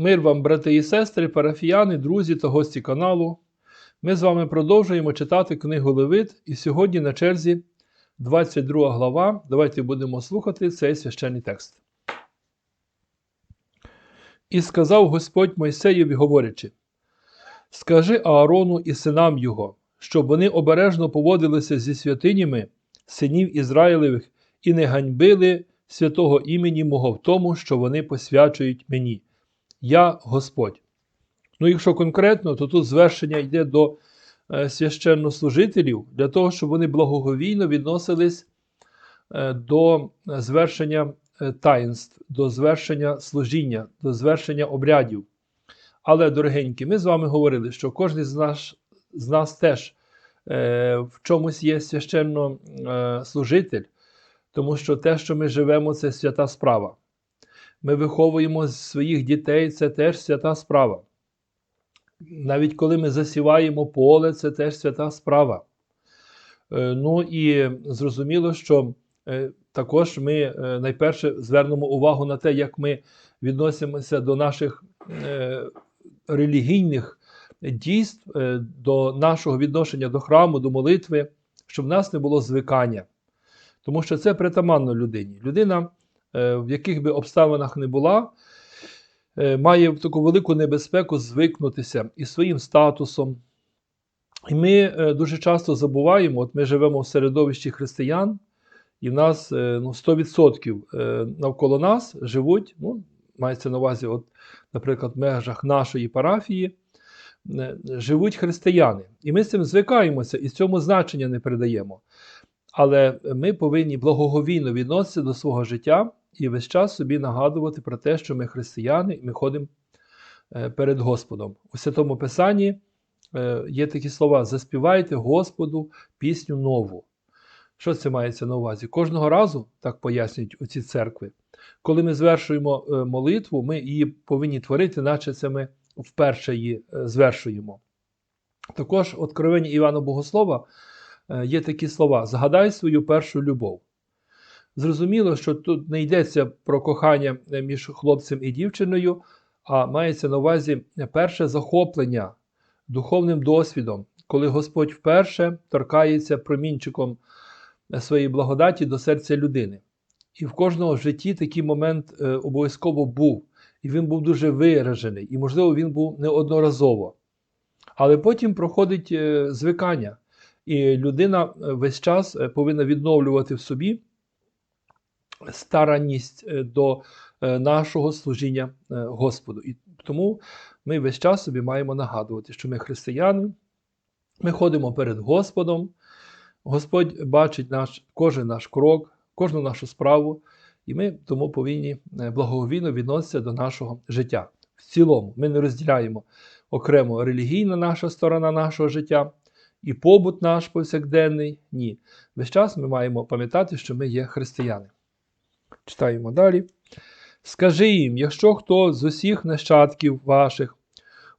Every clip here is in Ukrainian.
Мир вам, брати і сестри, парафіяни, друзі та гості каналу. Ми з вами продовжуємо читати книгу Левит, і сьогодні на черзі 22 глава. Давайте будемо слухати цей священний текст. І сказав Господь Мойсеєві, говорячи: Скажи Аарону і синам його, щоб вони обережно поводилися зі святинями синів Ізраїлевих і не ганьбили святого імені мого в тому, що вони посвячують мені. Я Господь. Ну, якщо конкретно, то тут звершення йде до е, священнослужителів для того, щоб вони благоговійно відносились е, до звершення е, таїнств, до звершення служіння, до звершення обрядів. Але, дорогенькі, ми з вами говорили, що кожен з нас, з нас теж е, в чомусь є священно е, тому що те, що ми живемо, це свята справа. Ми виховуємо своїх дітей, це теж свята справа. Навіть коли ми засіваємо поле, це теж свята справа. Е, Ну і зрозуміло, що е, також ми е, найперше звернемо увагу на те, як ми відносимося до наших релігійних дійств, до нашого відношення до храму, до молитви, щоб в нас не було звикання. Тому що це притаманно людині. Людина, в яких би обставинах не була, е, має таку велику небезпеку звикнутися із своїм статусом. І ми е, дуже часто забуваємо, от ми живемо в середовищі християн, і в нас е, ну, 100% е, навколо нас живуть, ну, мається на увазі, от, наприклад, в межах нашої парафії, е, живуть християни. І ми з цим звикаємося і цьому значення не передаємо. Але ми повинні благоговійно відноситися до свого життя і весь час собі нагадувати про те, що ми християни, і ми ходимо е, перед Господом. У Святому Писанні е, є такі слова: заспівайте Господу пісню нову. Що це мається на увазі? Кожного разу, так пояснюють оці церкви, коли ми звершуємо е, молитву, ми її повинні творити, наче це ми вперше її звершуємо. Також в Откровенні Івана Богослова є такі слова: згадай свою першу любов. Зрозуміло, що тут не йдеться про кохання е, між хлопцем і дівчиною, а мається на увазі перше захоплення духовним досвідом, коли Господь вперше торкається промінчиком своєї благодаті до серця людини. І в кожного в житті такий момент е, обов'язково був, і він був дуже виражений, і, можливо, він був неодноразово. Але потім проходить е, звикання, і людина е, весь час е, повинна відновлювати в собі старанність е, до е, нашого служіння е, Господу. І тому ми весь час собі маємо нагадувати, що ми християни, ми ходимо перед Господом. Господь бачить наш, кожен наш крок, кожну нашу справу, і ми тому повинні благоговійно відноситися до нашого життя. В цілому ми не розділяємо окремо релігійна наша сторона нашого життя і побут наш повсякденний. Ні. Весь час ми маємо пам'ятати, що ми є християни. Читаємо далі. Скажи їм, якщо хто з усіх нащадків ваших,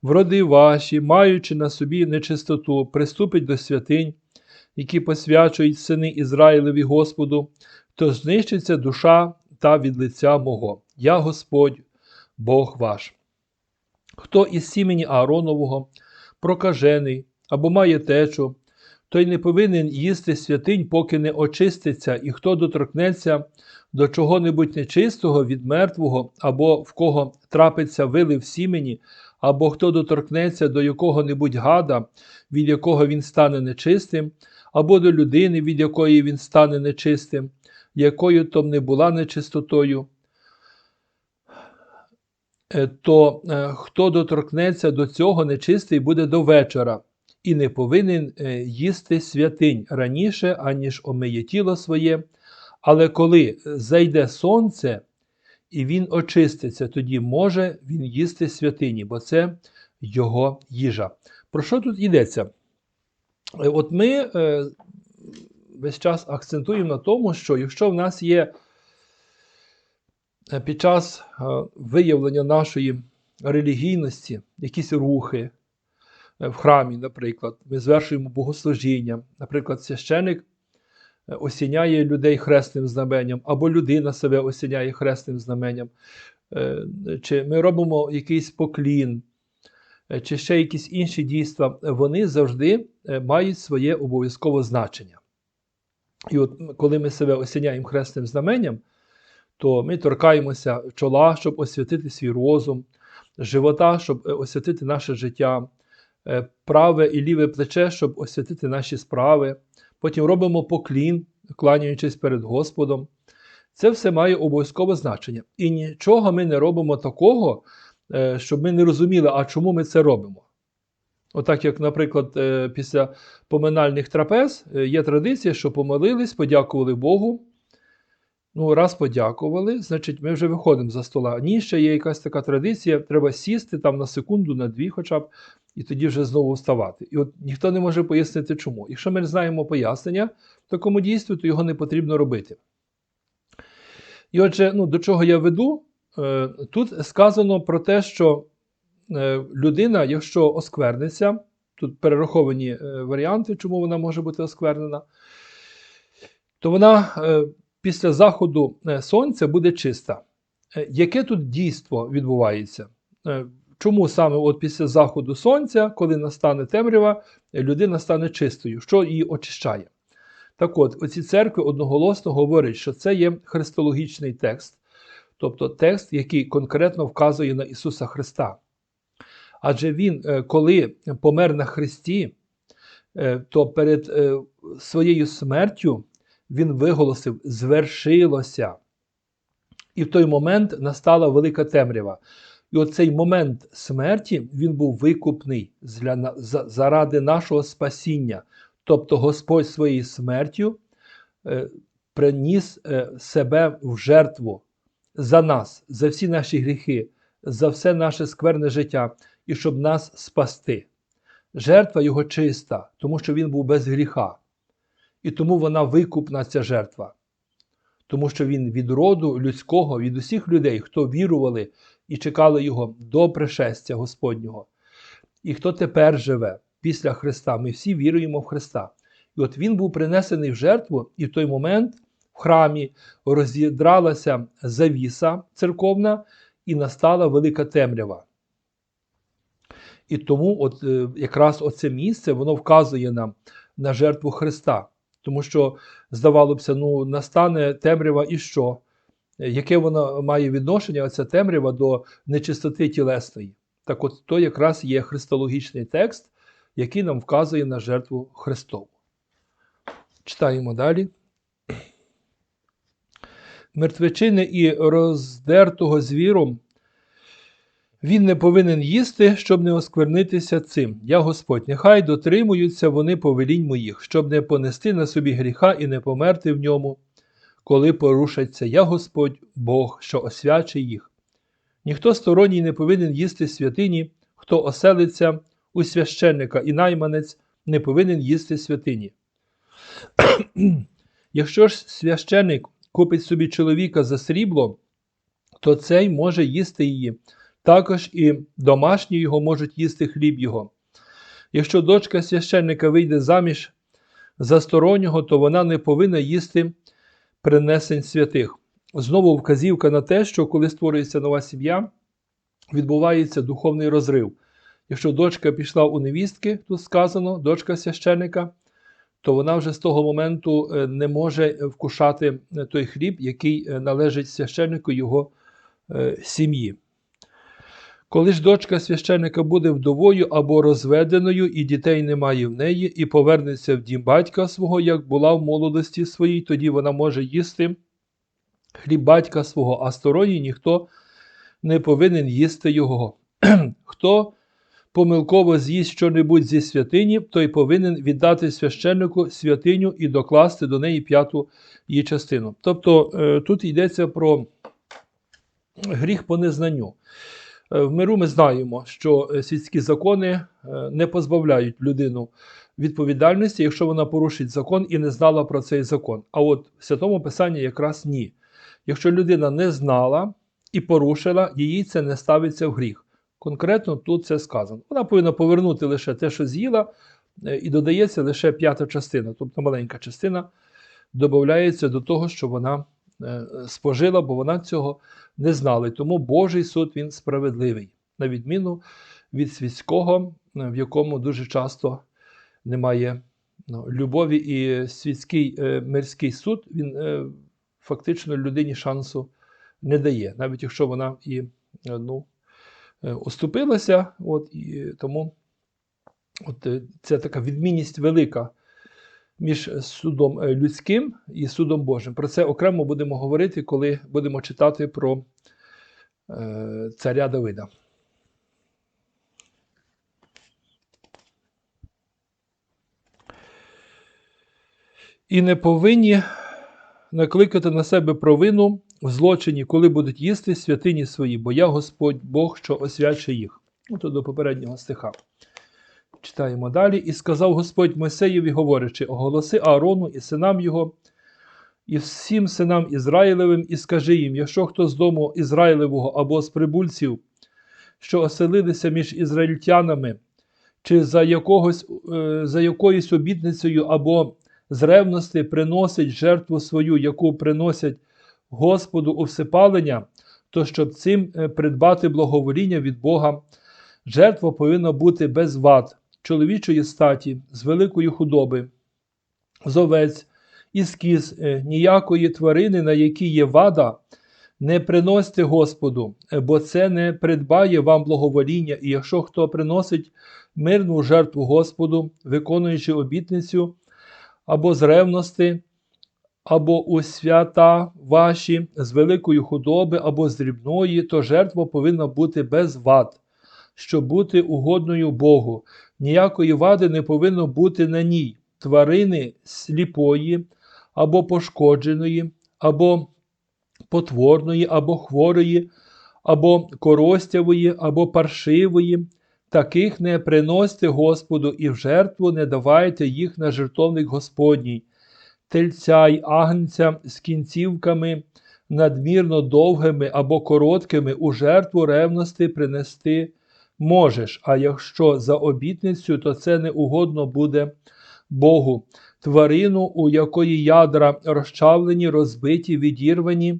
в роди ваші, маючи на собі нечистоту, приступить до святинь, які посвячують сини Ізраїлеві Господу, то знищиться душа та від лиця мого. Я Господь, Бог ваш. Хто із сімені Ааронового, прокажений або має течу, той не повинен їсти святинь, поки не очиститься, і хто доторкнеться до чого-небудь нечистого від мертвого, або в кого трапиться вилив сімені, або хто доторкнеться до якого-небудь гада, від якого він стане нечистим, або до людини, від якої він стане нечистим, якою то не була нечистотою, е, то е, хто доторкнеться до цього нечистий буде до вечора, і не повинен е, їсти святинь раніше, аніж омиє тіло своє. Але коли зайде сонце, і він очиститься, тоді може він їсти святині, бо це його їжа. Про що тут йдеться? Е, От ми е, весь час акцентуємо на тому, що якщо в нас є е, під час е, виявлення нашої релігійності якісь рухи е, в храмі, наприклад, ми звершуємо богослужіння, наприклад, священик осіняє людей хресним знаменням, або людина себе осіняє хресним знаменням. е, чи ми робимо якийсь поклін, е, чи ще якісь інші дійства, вони завжди е, мають своє обов'язкове значення. І от коли ми себе осяняємо хресним знаменням, то ми торкаємося чола, щоб освятити свій розум, живота, щоб е, освятити наше життя, е, праве і ліве плече, щоб освятити наші справи. Потім робимо поклін, кланяючись перед Господом. Це все має обов'язкове значення. І нічого ми не робимо такого, е, щоб ми не розуміли, а чому ми це робимо. Отак, як, наприклад, е, після поминальних трапез е, є традиція, що помолились, подякували Богу. Ну, раз подякували, значить, ми вже виходимо за стола. Ні, ще є якась така традиція, треба сісти там на секунду, на дві, хоча б, і тоді вже знову вставати. І от ніхто не може пояснити, чому. Якщо ми знаємо пояснення такому дійству, то його не потрібно робити. І отже, ну, до чого я веду? Е, Тут сказано про те, що е, людина, якщо оскверниться, тут перераховані е, варіанти, чому вона може бути осквернена, то вона після заходу сонця буде чиста. Яке тут дійство відбувається? Чому саме от після заходу сонця, коли настане темрява, людина стане чистою, що її очищає? Так от, оці церкви одноголосно говорять, що це є христологічний текст, тобто текст, який конкретно вказує на Ісуса Христа. Адже Він, е, коли помер на Христі, е, то перед е, своєю смертю Він виголосив: звершилося. І в той момент настала велика темрява. І оцей момент смерті він був викупний для, за- заради нашого спасіння. Тобто Господь своєю смертю е, приніс е, себе в жертву за нас, за всі наші гріхи, за все наше скверне життя, і щоб нас спасти. Жертва його чиста, тому що він був без гріха. І тому вона викупна ця жертва. Тому що він від роду людського, від усіх людей, хто вірували і чекали його до пришестя Господнього. І хто тепер живе після Христа, ми всі віруємо в Христа. І от він був принесений в жертву, і в той момент в храмі розідралася завіса церковна, і настала велика темрява. І тому от, е, якраз оце місце воно вказує нам на жертву Христа. Тому що, здавалося, ну, настане темрява і що? Яке вона має відношення, оця темрява до нечистоти тілесної? Так от то якраз є христологічний текст, який нам вказує на жертву Христову. Читаємо далі. Мертвечини і роздертого звіром він не повинен їсти, щоб не осквернитися цим. Я Господь, нехай дотримуються вони повелінь моїх, щоб не понести на собі гріха і не померти в ньому, коли порушаться я Господь, Бог, що освячить їх. Ніхто сторонній не повинен їсти святині, хто оселиться у священника і найманець не повинен їсти святині. Якщо ж священник купить собі чоловіка за срібло, то цей може їсти її. Також і домашні його можуть їсти хліб його. Якщо дочка священника вийде заміж за стороннього, то вона не повинна їсти принесень святих. Знову вказівка на те, що коли створюється нова сім'я, відбувається духовний розрив. Якщо дочка пішла у невістки, тут сказано, дочка священника, то вона вже з того моменту е, не може вкушати е, той хліб, який е, належить священнику його сім'ї. Коли ж дочка священника буде вдовою або розведеною, і дітей немає в неї, і повернеться в дім батька свого, як була в молодості своїй, тоді вона може їсти хліб батька свого, а сторонній ніхто не повинен їсти його. Хто помилково з'їсть щонебудь зі святині, той повинен віддати священнику святиню і докласти до неї п'яту її частину. Тобто е, тут йдеться про гріх по незнанню. Е, В миру ми знаємо, що е, світські закони е, не позбавляють людину відповідальності, якщо вона порушить закон і не знала про цей закон. А от в святому Писанні якраз ні. Якщо людина не знала і порушила, їй це не ставиться в гріх. Конкретно тут це сказано. Вона повинна повернути лише те, що з'їла, і додається лише п'ята частина, тобто маленька частина додається до того, що вона спожила, бо вона цього не знала. Тому Божий суд він справедливий, на відміну від світського, е, в якому дуже часто немає ну, любові, і світський е, мирський суд він е, фактично людині шансу не дає, навіть якщо вона і е, ну, е, оступилася, от, і тому от, е, це така відмінність велика між судом е, людським і судом Божим. Про це окремо будемо говорити, коли будемо читати про е, царя Давида. І не повинні накликати на себе провину в злочині, коли будуть їсти святині свої, бо я Господь Бог, що освячує їх. Ото до попереднього стиха. Читаємо далі. І сказав Господь Мойсеєві, говорячи: оголоси Аарону і синам його, і всім синам Ізраїлевим, і скажи їм: якщо хто з дому Ізраїлевого або з прибульців, що оселилися між ізраїльтянами, чи за, якогось, е, за якоюсь обітницею або з ревності приносить жертву свою, яку приносять Господу у всипалення, то щоб цим е, придбати благовоління від Бога, жертва повинна бути без вад, чоловічої статі, з великої худоби, з овець, із е, ніякої тварини, на якій є вада, не приносьте Господу, бо це не придбає вам благовоління, і якщо хто приносить мирну жертву Господу, виконуючи обітницю, або з ревності, або у свята ваші з великої худоби, або з дрібної, то жертва повинна бути без вад, щоб бути угодною Богу. Ніякої вади не повинно бути на ній, тварини сліпої, або пошкодженої, або потворної, або хворої, або коростявої, або паршивої. Таких не приносьте Господу і в жертву не давайте їх на жертовник Господній, тельця й агнця з кінцівками надмірно довгими або короткими у жертву ревності принести можеш, а якщо за обітницю, то це не угодно буде Богу. Тварину, у якої ядра розчавлені, розбиті, відірвані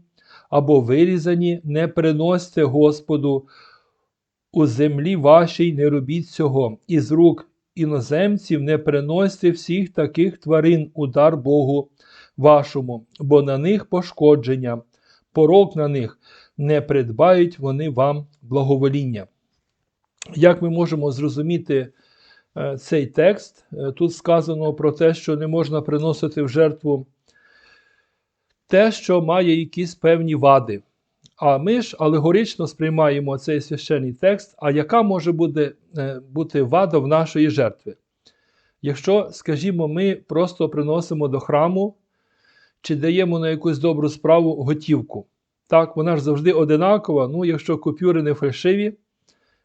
або вирізані, не приносьте Господу. У землі вашій не робіть цього, і з рук іноземців не приносьте всіх таких тварин у дар Богу вашому, бо на них пошкодження, порок на них не придбають вони вам благовоління. Як ми можемо зрозуміти е, цей текст? Е, Тут сказано про те, що не можна приносити в жертву те, що має якісь певні вади. А ми ж алегорично сприймаємо цей священний текст, а яка може бути, е, бути вада в нашої жертви? Якщо, скажімо, ми просто приносимо до храму чи даємо на якусь добру справу готівку. Так, вона ж завжди одинакова, ну, якщо купюри не фальшиві,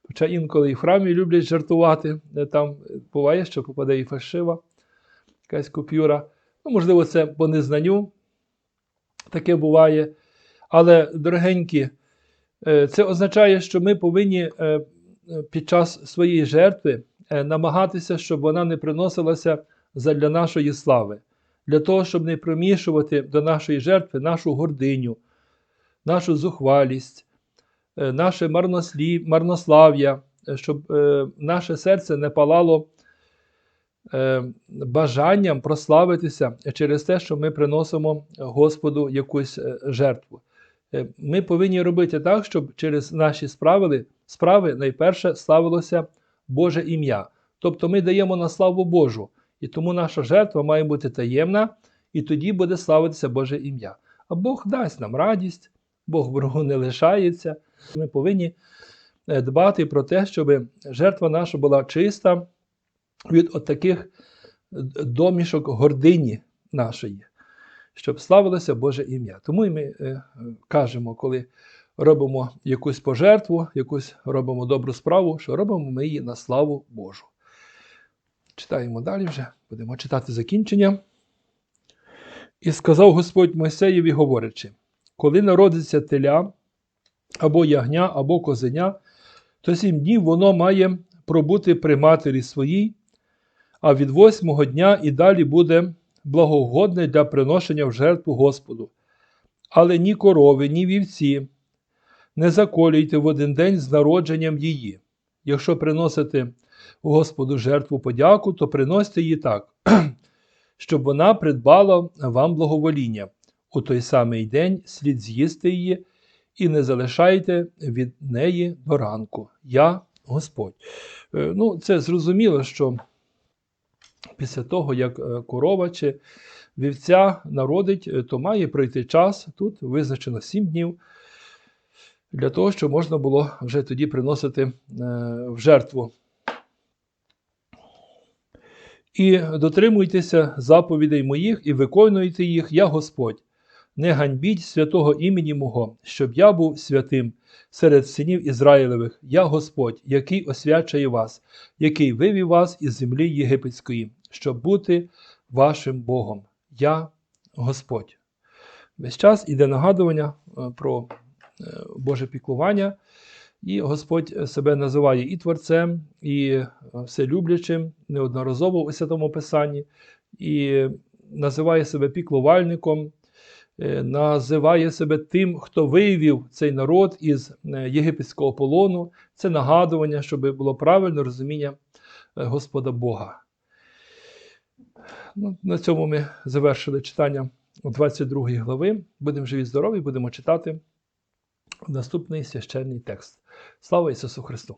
хоча інколи і в храмі люблять жартувати, там буває, що попаде і фальшива якась купюра. Ну, можливо, це по незнанню таке буває. Але, дорогенькі, е, це означає, що ми повинні е, під час своєї жертви е, намагатися, щоб вона не приносилася для нашої слави, для того, щоб не примішувати до нашої жертви нашу гординю, нашу зухвалість, наше марнослав'я, щоб наше серце не палало бажанням прославитися через те, що ми приносимо Господу якусь жертву. Е, ми повинні робити так, щоб через наші справи, справи найперше славилося Боже ім'я. Тобто ми даємо на славу Божу, і тому наша жертва має бути таємна, і тоді буде славитися Боже ім'я. А Бог дасть нам радість, Бог ворогу не лишається. Ми повинні е, дбати про те, щоб жертва наша була чиста від отаких е, домішок гордині нашої щоб славилося Боже ім'я. Тому і ми е, кажемо, коли робимо якусь пожертву, якусь робимо добру справу, що робимо ми її на славу Божу. Читаємо далі вже, будемо читати закінчення. І сказав Господь Мойсеєві, говорячи: коли народиться теля, або ягня, або козеня, то сім днів воно має пробути при матері своїй, а від восьмого дня і далі буде благоугодне для приношення в жертву Господу. але ні корови, ні вівці не заколюйте в один день з народженням її. Якщо приносите Господу жертву подяку, то приносьте її так, щоб вона придбала вам благовоління. У той самий день слід з'їсти її і не залишайте від неї до ранку. Я Господь. Е, Ну, це зрозуміло, що після того, як е, корова чи вівця народить, е, то має пройти час, тут визначено 7 днів, для того, щоб можна було вже тоді приносити в жертву. І дотримуйтеся заповідей моїх і виконуйте їх, я Господь. Не ганьбіть святого імені мого, щоб я був святим серед синів Ізраїлевих, я Господь, який освячує вас, який вивів вас із землі єгипетської, щоб бути вашим Богом. Я Господь. Весь час іде нагадування е, про е, Боже піклування, і Господь себе називає і Творцем, і е, вселюблячим, неодноразово у Святому Писанні, і називає себе піклувальником, називає себе тим, хто вивів цей народ із е, єгипетського полону. Це нагадування, щоб було правильне розуміння е, Господа Бога. Ну, на цьому ми завершили читання у 22 глави. Будемо живі здорові, будемо читати наступний священний текст. Слава Ісусу Христу!